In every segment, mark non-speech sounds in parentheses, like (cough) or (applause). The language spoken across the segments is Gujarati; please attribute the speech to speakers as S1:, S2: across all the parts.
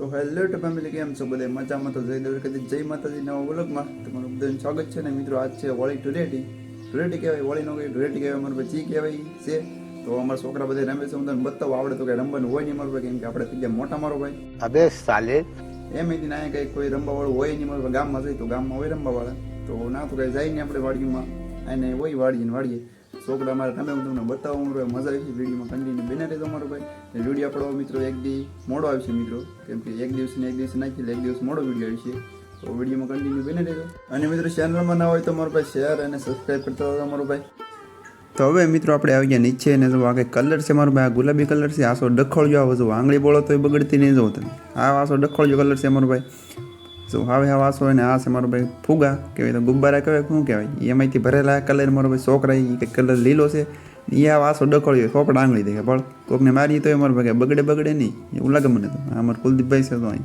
S1: તો હેલો ટુ ફેમિલી કેમ છો બધા? મજામાં તો જય કદી જય માતાજી નવા વ્લોગમાં તમારું બધાનું સ્વાગત છે ને મિત્રો આજ છે હોળી ધૂળેટી ધૂળેટી કહેવાય હોળી નો કહેવાય ધૂળેટી કહેવાય અમારે ચી કહેવાય છે. તો અમારા છોકરા બધા રમે છે હું તમને બતાવું આવડે તો કઈ રમવાનું હોય નહીં મારું ભાઈ કેમ કે આપણે થઈ ગયા મોટા મારો ભાઈ.
S2: અબે સાલે.
S1: એમ એથી ના કઈ કોઈ રમવા વાળું હોય નહીં મારું ગામમાં જઈ તો ગામમાં હોય રમવા વાળા તો ના તો કઈ જાય નહીં આપણે વાડીમાં. અને હોય વાડીએ ને વાડીએ. છોકરા અમારે તમે હું તમને બતાવું મારું મજા આવી વિડીયોમાં કન્ટિન્યુ બને રહેજો મારો ભાઈ વીડિયો આપણો મિત્રો એક દી મોડો આવશે મિત્રો. કેમ કે એક દિવસને એક દિવસ નાખી એક દિવસ મોડો વીડિયો આવશે તો વિડીયોમાં કન્ટિન્યુ બને રહેજો. અને મિત્રો ચેનલમાં ના હોય તો મારો ભાઈ શેર અને સબસ્ક્રાઈબ કરતા હોય મારો ભાઈ. તો હવે મિત્રો, આપણે આવી ગયા નીચે ને જો આ કલર છે મારો ભાઈ, આ ગુલાબી કલર છે આસો ડખોળજો આવો જો આંગળી બોળો તો એ બગડતી નહીં જવું તમે. આ આસો ડખોળજો કલર છે મારો ભાઈ. જો હવે આ વાસો અને આ છે મારો ભાઈ ફુગા. કહેવાય તો ગુબ્બારા કહેવાય, શું કહેવાય? એમાંથી ભરેલા કલર મારો ભાઈ છોકરા એ કંઈક કલર લીલો છે. એ આ વાસો ડખોળ્યો, સોપડા આંગળી દેખે. પણ કોકને મારીએ તો એ મારો ભાઈ બગડે બગડે નહીં. એવું લાગે મને તો. આ અમારો કુલદીપભાઈ છે તો અહીં.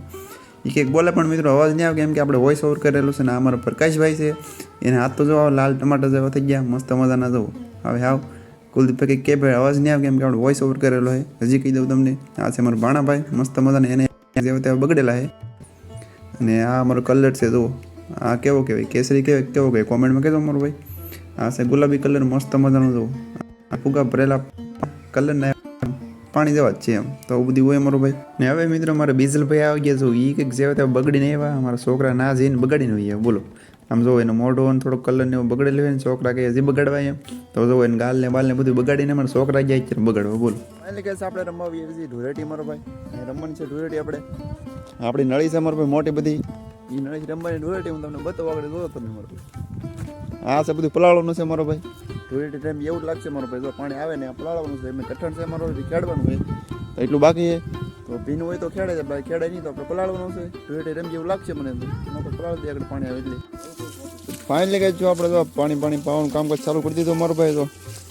S1: એ કંઈક બોલે પણ મિત્રો અવાજ નહીં આવે કેમ કે આપણે વોઇસ ઓવર કરેલું છે ને અમારો પ્રકાશભાઈ છે. એને હાથ તો જોવા લાલ ટમાટા જેવા થઈ ગયા, મસ્ત મજાના જવો હવે આવ. કુલદીપભાઈ કંઈક કે ભાઈ, અવાજ નહીં આવે કેમ કે આપણે વોઇસ ઓવર કરેલો છે. હજી કહી દઉં તમને, આ છે મારો ભાણાભાઈ, મસ્ત મજાના એને જેવા તેવા બગડેલા છે. અને આ અમારો કલર છે જુઓ. આ કેવો કહેવાય? કેસરી કહેવાય કેવો કહેવાય? કોમેન્ટમાં કહેજો અમારો ભાઈ. આ છે ગુલાબી કલર મસ્ત મજાનો જુઓ. આ ફુગા ભરેલા કલરના પાણી જેવા જ છે એમ. તો આવું બધું હોય અમારો ભાઈ. ને હવે મિત્રો બીજલ બીજલભાઈ આવી ગયા છો. એ કંઈક જેવા ત્યાં બગડીને આવ્યા. અમારા છોકરા ના જઈને બગાડીને હોય બોલો. આમ જો એનું મોઢો અને થોડુંક કલર ને એવું બગડેલું હોય ને છોકરા કે હજી બગાડવા એમ. તો જો એને ગાલ ને બાલ ને બધું બગાડીને મને છોકરા ગયા છે બગાડવા બોલો. એટલે કે આપણે રમવાવીએ છીએ ધૂળેટી મારો ભાઈ. રમણ છે ધૂળેટી આપણે. આપણી નળી છે મારો ભાઈ મોટી બધી. એ નળી રમવાની ધૂળેટી હું તમને બતાવવા આગળ જોયો તમે મારો આ છે બધું પલાળવાનું છે મારો ભાઈ. ધૂળેટી ટાઈમ એવું લાગશે મારો ભાઈ જો પાણી આવે ને આ પલાળવાનું છે એમ કઠણ છે મારો ખેડવાનું હોય તો એટલું બાકી છે? તો ભીનું હોય તો ખેડે છે ભાઈ ખેડે નહીં તો આપણે પલાળવાનું છે. ધૂળેટી રમ જેવું લાગશે મને તો પલાળ દે આગળ પાણી આવે એટલે. ફાઇનલી કે જો આપણે તો પાણી પાણી પાવાનું કામકાજ ચાલુ કરી દીધું મારું ભાઈ તો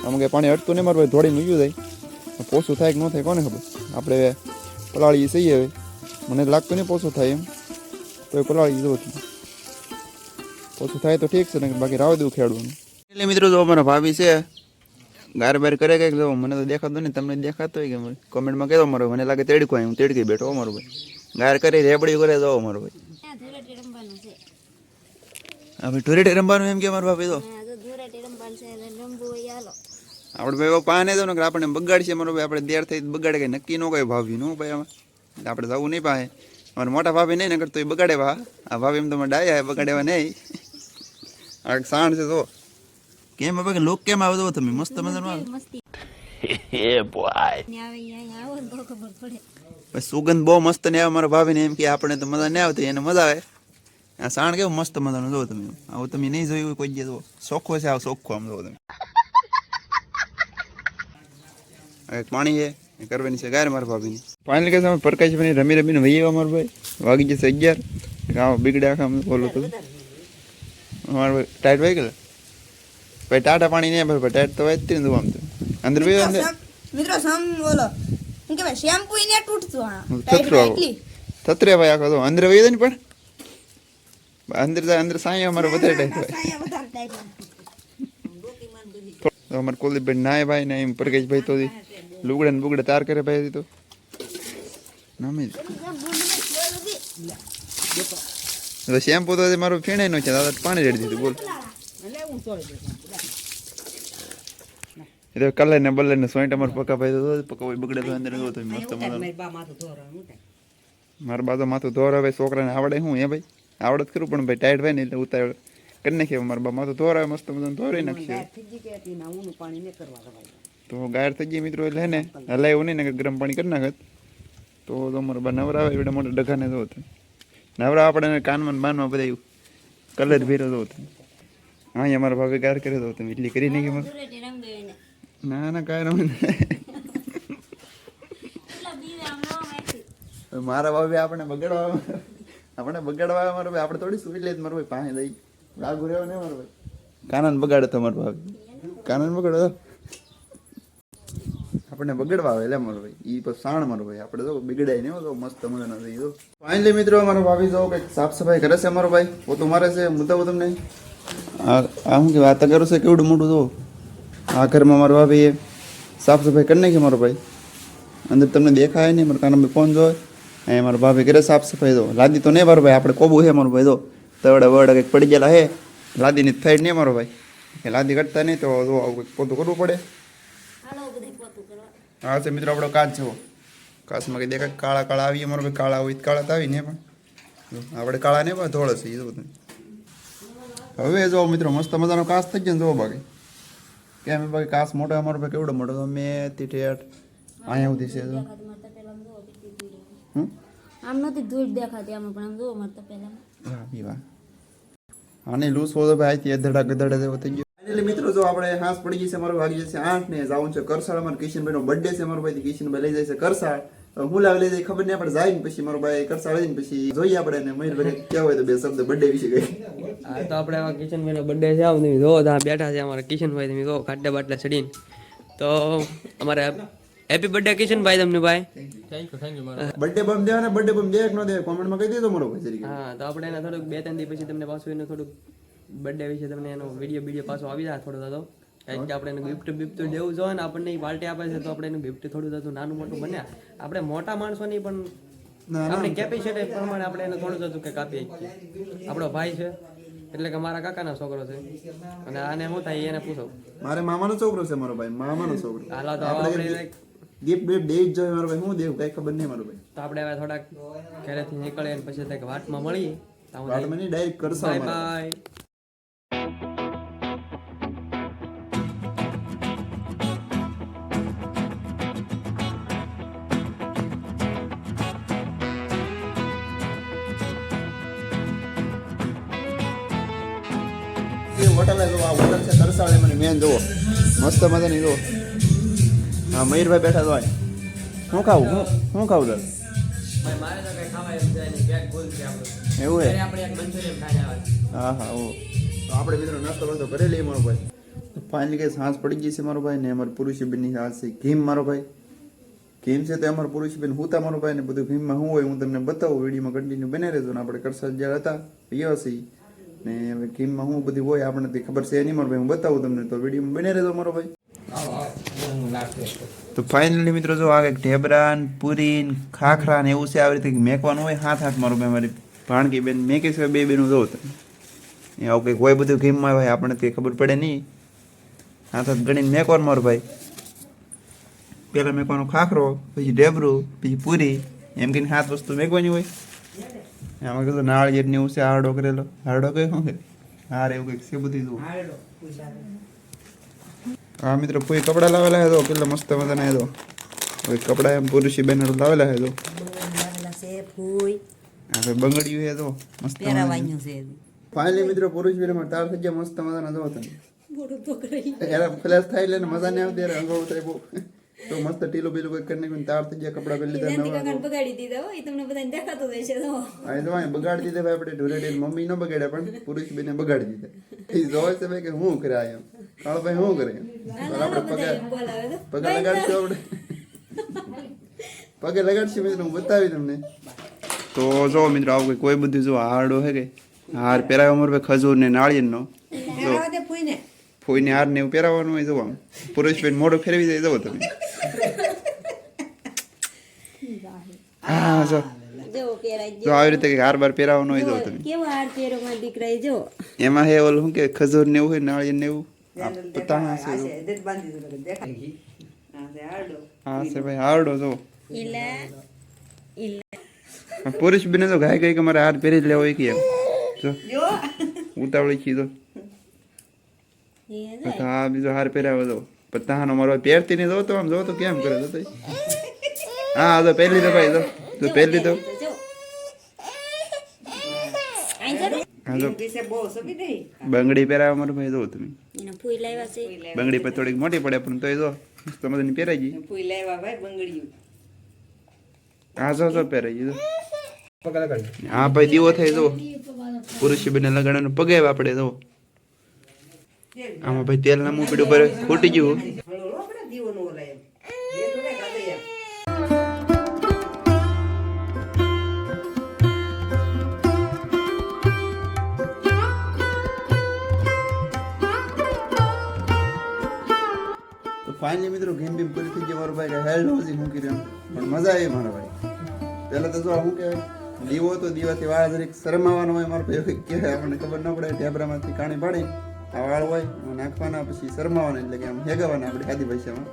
S1: આમ કે પાણી હટતું નહીં મારું ભાઈ ધોળી મૂક્યું થાય પોસું થાય કે ન થાય કોને ખબર? આપણે પલાળી સહી હવે. મને લાગતું નહીં પોસું થાય એમ. તો એ પલાળી જવું પોસું થાય તો ઠીક છે ને બાકી રાવ દેવું ખેડવાનું એટલે મિત્રો તો અમારા ભાભી છે ગાર બાર કરે કંઈક જો મને તો દેખાતું નહીં તમને દેખાતો હોય કે કોમેન્ટમાં કહેતો મારો મને લાગે તેડકો હું તેડકી બેઠો અમારો ભાઈ. ગાર કરી રેબડી કરે તો અમારો ભાઈ. ભાઈ ટુરેટી રમવાનું એમ કે મારો ભાભી તો? આપણે ભાઈ પાને તો ને આપણને આપણે બગાડશે મારો ભાઈ આપણે દેર થઈ બગાડે કઈ નક્કી ન કઈ ભાભી નું ભાઈ આમાં. આપણે જવું નહીં પાસે. મારા મોટા ભાભી નહીં નકર તો એ બગાડે વા આ ભાભી એમ તમે ડાયા બગાડેવા નહીં. આ સાણ છે તો કેમ હવે લોક કેમ આવે તો તમે? મસ્ત મજાનું આવે. સુગંધ બહુ મસ્ત ને આવે મારા ભાભીને એમ કે આપણે તો મજા નહીં આવતી એને મજા આવે. આ સાણ કેવું મસ્ત મજાનું જોવો તમે. આવું તમે નહીં જોયું કોઈ જગ્યાએ જોવો. ચોખ્ખો છે આવો ચોખ્ખો આમ જોવો તમે. એક પાણી છે એ કરવાની છે ગાય મારા ભાભીની. ફાઇનલ કે તમે પરકાશ ભાઈ રમી રમીને વહી આવ્યા મારા ભાઈ. વાગી જશે અગિયાર. ગામ બીગડે આખા આમ બોલો તો. મારા ભાઈ ટાઈટ વાગી ગયેલા? ભાઈ ટાટા પાણી નહીં ભાઈ ટાઈટ તો વાંચતી ને આમ તો. અંદર ભાઈ અંદર
S3: મિત્રો સમ બોલો. કહેવાય શેમ્પુ ને તૂટતું હા
S1: થતરે ભાઈ આખો તો અંદર વહી જાય ને પણ? અંદર અંદર સાંઈ અમારો વધારે ટાઈમ તો અમારે કુલદીપભાઈ નાય ભાઈ ને એમ પરગેશભાઈ તો લુગડા ને બુગડા તાર કરે ભાઈ તો નામે તો શેમ્પુ તો મારો ફીણે નો છે દાદા પાણી રેડી દીધું બોલ એટલે કલર ને બલર ને સોઈન્ટ અમારું પકા ભાઈ તો પકા ભાઈ બગડે તો અંદર ગયો તો મસ્ત મજાનું મારા બાજુ માથું ધોરાવે છોકરાને આવડે શું હે ભાઈ આવડે કરું ખરું પણ ભાઈ ટાઈટ ભાઈ ને એટલે ઉતાવળ કરી નાખીએ. મારા બા માથું ધોરાય મસ્ત મજાનું ધોરાઈ નાખીએ. તો ગાયર થઈ ગઈ મિત્રો એટલે હે ને હલાય એવું નહીં ને ગરમ પાણી કરી નાખત તો તો બા બા નવરાવે એવડે મોટા ડગાને જો તો નવરા આપણે કાનમાં બાનમાં બધા કલર ભેરો જો તો હા અહીંયા અમારા ભાભી ગાર કર્યો તો તમે એટલી કરી નાખી
S4: ને
S1: ના ના કાંઈ રમે (laughs) મારા ભાભી આપણે બગાડવા આપણે બગાડવા મારો ભાઈ આપણે થોડી સુઈ લઈએ મારો ભાઈ પાણી લઈ. લાગુ રહેવા નહીં મારો ભાઈ કાનન બગાડે તમારો ભાઈ કાનન બગાડો આપણને બગડવા આવે એટલે મારો ભાઈ ઈ પર સાણ મારો ભાઈ આપણે તો બગડાય નહીં હો તો મસ્ત મજાના થઈ તો. ફાઇનલી મિત્રો મારો ભાભી જો કંઈક સાફ સફાઈ કરે છે મારો ભાઈ. પોતું મારે છે મુદ્દા તમને? આ શું કે વાત કરું છે કેવડું મોટું જો આ ઘરમાં મારો ભાભી સાફ સફાઈ કરી નાખી મારો ભાઈ. અંદર તમને દેખાય નહીં મારા કાનમાં ફોન જોવે. અહીંયા મારો ભાભી કરે સાફ સફાઈ દો. લાદી તો નહીં મારો ભાઈ, આપણે કોબું છે મારો ભાઈ દો તવડે વડે કંઈક પડી ગયેલા હે લાદીની થઈ નહીં મારો ભાઈ. કે લાદી કરતા નહીં તો જો આવું કંઈક પોતું કરવું પડે. હા, છે મિત્રો, આપણો કાચ જેવો કાચમાં કંઈ દેખાય કાળા કાળા આવીએ મારો ભાઈ. કાળા હોય કાળા તો આવી ને પણ. આપણે કાળા નહીં પણ ધોળ છે એ બધું. હવે જો મિત્રો, મસ્ત મજાનો કાચ થઈ ગયો ને જો બાકી. કેમ એ બાકી કાચ મોટો, અમારો ભાઈ કેવડો મોટો? મેં થી અહીંયા સુધી છે જો
S4: દેખાતી મારતા પહેલા આમ જુઓ કેટલી ધૂળ આવી.
S1: હમ?
S4: આમ નહોતી ધૂળ દેખાતી આમાં પણ આમ જુઓ મારતા પહેલા
S1: હા પીવા આને લૂસ હોતો ભાઈ આથી અધડા ગધડા જેવો થઈ ગયો. ફાઇનલી મિત્રો જો આપણે હાંસ પડી ગઈ છે મારો વાગી જશે આઠ ને જવું છે કરસાળ. અમારે કિશનભાઈ બર્થડે છે મારો ભાઈ કિશનભાઈ લઈ જાય છે કરસાળ. હું લાવી લઈ ખબર નહીં આપણે જાય ને પછી મારો ભાઈ કરસાળ જઈને પછી જોઈએ આપણે ને મયુરભાઈ હોય તો બે શબ્દ બર્થડે વિશે કઈ
S5: તો આપણે આવા કિશનભાઈનો બર્થડે છે આમ તમે જો ત્યાં બેઠા છે અમારા કિશનભાઈ તમે જો ખાટલા બાટલા ચડીને. તો અમારે હેપી બર્થડે કિશનભાઈ તમને ભાઈ.
S1: બર્થડે બમ દેવા ને બર્થડે બમ દે કે ન દે. કોમેન્ટમાં કહી દેજો મારો ભાઈ તરીકે
S5: હા તો આપણે એના થોડુંક બે ત્રણ દી પછી તમને પાછું એનો થોડુંક બર્થડે વિશે તમને એનો વીડિયો વીડિયો પાછો આવી જાય થોડો થતો કારણ કે આપણે એને ગિફ્ટ બિફ્ટ દેવું જોઈએ ને આપણને પાર્ટી આપે છે તો આપણે એનું ગિફ્ટ થોડું થતું નાનું મોટું બન્યા. આપણે મોટા માણસો
S1: ની પણ
S5: આપણે કેપેસિટી પ્રમાણે આપણે એને થોડું થતું કે કાપી આપણો ભાઈ છે એટલે કે મારા કાકાનો છોકરો છે. અને આને હું થાય એને પૂછો.
S1: મારે મામાનો છોકરો છે મારો ભાઈ મામાનો છોકરો.
S5: હાલો તો આપણે
S1: ગિફ્ટ બિફ્ટ દેવી જ જોઈએ મારો ભાઈ. હું દેવું? કઈ ખબર નહીં મારો ભાઈ.
S5: તો આપણે હવે થોડાક ઘરેથી નીકળીએ અને પછી ત્યાં વાટમાં મળીએ.
S1: વાટમાં નહીં ડાયરેક્ટ કરશો
S5: બાય બાય
S1: હોટલ આ હોટલ છે તરસાળે મને મેન જુઓ. મસ્ત મજાની જુઓ. હા મયુરભાઈ બેઠા તો શું ખાવું? હું શું ખાવું
S5: આપણું.
S1: એવું હે હા હા ઓ. તો આપણે મિત્રો નાસ્તો બંધો કરી લઈએ મારો ભાઈ. ફાઇનલી કઈ સાંજ પડી ગઈ છે મારો ભાઈ ને અમારે પુરુષબેનની સાંજ છે ઘીમ મારો ભાઈ. ઘીમ છે તો અમારા પુરુષબેન હું મારો ભાઈ ને બધું ઘીમમાં શું હોય હું તમને બતાવું. વિડીયોમાં કન્ટિન્યુ બને રહેજો ને આપણે કરસાદ જ્યાં હતા પીવા છીએ ને હવે ઘીમમાં શું બધું હોય આપણને તે ખબર છે નહીં મારો ભાઈ હું બતાવું તમને. તો વિડીયોમાં બને રહેતો મારો ભાઈ. તો ફાઇનલી મિત્રો જો આ ઢેબરા ને પૂરી ને ખાખરા ને એવું છે આવી રીતે મેકવાનું હોય હાથ હાથ મારું ભાઈ મારી ભાણકી બેન મેકે છે બે બેનું જોઉં તમે. આવું કંઈક હોય બધું ગેમમાં હોય આપણને તે ખબર પડે નહીં. હાથ હાથ ગણીને મેકવાનું મારો ભાઈ. પહેલાં મેકવાનો ખાખરો પછી ઢેબરું પછી પૂરી એમ કહીને હાથ વસ્તુ મેકવાની હોય. આમાં કીધું નાળિયેર ને એવું છે હારડો કરેલો. હારડો કયો હાર એવું કંઈક છે બધું જુઓ. હા મિત્રો પૂરી કપડા લાવેલા હે તો કેટલા મસ્ત મજાના હે તો. કોઈ કપડા એમ પુરુષી બેનર લાવેલા હે તો. આપણે બંગડીયું હે તો મસ્ત ફાઇનલી મિત્રો પુરુષ બેન તાર થઈ ગયા મસ્ત મજાના જો એરા ફ્લેશ થાય એટલે મજા નહીં આવતી યાર અનુભવ થાય બહુ. તો મસ્ત ટીલો બીલો કોઈ કરી નાખ્યું ને તાર થઈ ગયા કપડા પહેરી લીધા નવા
S4: બગાડી દીધા હોય તમને બધાને દેખાતું રહેશે તો
S1: આ તો અહીં બગાડી દીધા ભાઈ આપણે ઢોરેડી મમ્મી ન બગાડ્યા પણ પુરુષ બેને બગાડી દીધા. એ જોવે છે ભાઈ કે હું કરે એમ. કાળો ભાઈ શું કરે આપણે પગાર
S4: બોલાવે તો
S1: પગે લગાડશું આપણે પગે લગાડશું મિત્રો હું બતાવી તમને તો જો મિત્રો આવું કંઈ કોઈ બધું જો હારડો હે કે હાર પહેરાવ્યો અમારે ભાઈ ખજૂર ને નાળિયેરનો જો ફોઈને હાર ને એવું પહેરાવવાનું હોય જો આમ પુરુષભાઈ મોઢું ફેરવી જાય જવો તમે હા જો
S4: જો
S1: આવી રીતે કે હાર બાર પહેરાવવાનો હોય જો તમે
S4: કેવો હાર પહેરો માં દીકરા જો
S1: એમાં હે ઓલું શું કે ખજૂર ને એવું હોય નાળિયેર ને એવું પતાણા છે જો. હા છે ભાઈ હારડો જો પુરુષ બેને તો ગાય ગઈ કે મારે હાર પહેરી જ લેવો હોય કે એમ જો ઉતાવળી છી તો
S4: એ
S1: હા બીજો હાર પહેરાવો તો પત્તાનો મારો પહેરતી નહીં જો તો આમ જો તો કેમ કરે તો. હા તો પહેરી લીધો ભાઈ તો તો પહેરી લીધો
S4: જો આઈ જા
S1: હા તો બંગડી પહેરાવા મારું ભાઈ જો તમે
S4: એના ફૂઈ લાવ્યા છે.
S1: બંગડી પર થોડીક મોટી પડે પણ તોય જો મસ્ત મજાની પહેરાઈ ગઈ. હા જો જો પહેરાઈ ગઈ હા ભાઈ દીવો થાય જો. પુરુષ બેને લગાડવાનું પગે આપણે જો. આમાં ભાઈ તેલ ના પીડું પર ખૂટી ગયું. ફાઇનલી મિત્રો ગેમ બેમ પૂરી થઈ ગઈ. મારો ભાઈ હેલ્ડ હોજી મૂકી રહ્યો પણ મજા આવી મારો ભાઈ. પહેલાં તો જો શું કહેવાય? દીવો તો દીવાથી વાળ જરીક શરમાવાનો હોય, મારો ભાઈ કે આપણને ખબર ન પડે, ઢેબરામાંથી કાણી પાડી, આ વાળ હોય નાખવાના, પછી શરમાવાના, એટલે કે આમ હેગાવાના આપણે ખાધી ભાષામાં.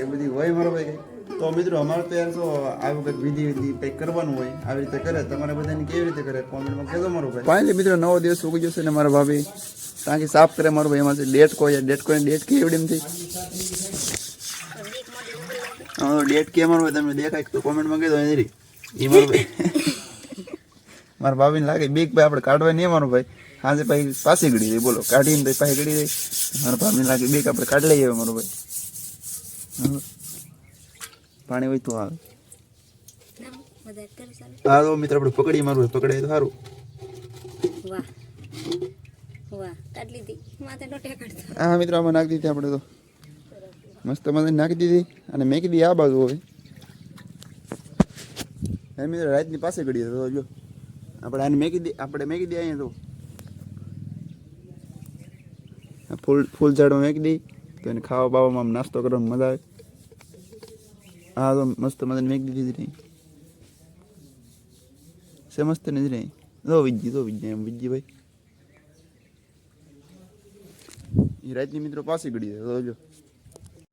S1: એ બધી હોય મારો ભાઈ તો મિત્રો, અમારે તો યાર જો આવું કંઈક વિધિ વિધિ કંઈક કરવાનું હોય, આવી રીતે કરે, તમારે બધાને કેવી રીતે કરે? કોમેન્ટમાં કહેજો મારો ભાઈ. ફાઇનલી મિત્રો, નવો દિવસ ઉગી જશે ને મારા ભાભી. તાકી સાફ કરે મારો ભાઈ, એમાંથી ડેટ કોઈ ડેટ કોઈ ડેટ કે એવડી એમથી ડેટ કે મારો તમે તમને દેખાય તો કોમેન્ટમાં કહી દો એની એ મારો ભાઈ. (laughs) મારા ભાભીને લાગે બીક ભાઈ આપણે કાઢવા નહીં મારો ભાઈ. હાજે પાછી પાછી ગળી રહી બોલો. કાઢીને ભાઈ પાછી ગળી રહી મારા ભાભીને લાગે બીક આપણે કાઢી લઈએ મારો ભાઈ. પાણી હોય તો આવે. હા તો મિત્ર આપણે પકડી મારું પકડાય તો સારું.
S4: વાહ. વાહ. કાઢ લીધી. માથે ડોટે કાઢતો.
S1: હા મિત્ર આમાં નાખી દીધી આપણે તો. મસ્ત મજાની નાખી દીધી અને મેં કીધી આ બાજુ હવે. એમ રાતની પાસે ગળી તો જો. આપણે આને મેકી દે, આપણે મેકી દઈએ અહીંયા તો. ફૂલ ફૂલ ઝાડમાં મેકી દઈ તો એને ખાવા બાવામાં આમ નાસ્તો કરવામાં મજા આવે. હા તો મસ્ત મજાને મેકી દીધી રહી સે મસ્ત નથી રહી તો વિજી તો વિજી એમ વિજી ભાઈ. એ રાતની મિત્રો પાસે ગળી દે તો જો.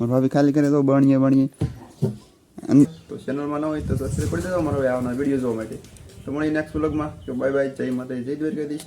S1: મારો ભાભી ખાલી કરે તો બણીએ બણીએ તો ચેનલમાં ન હોય તો સબસ્ક્રાઈબ કરી દેજો મારો આવનાર વીડિયો જોવા માટે. તો મળી નેક્સ્ટ વ્લોગમાં કે બાય બાય જય માતા જય દ્વારકાધીશ.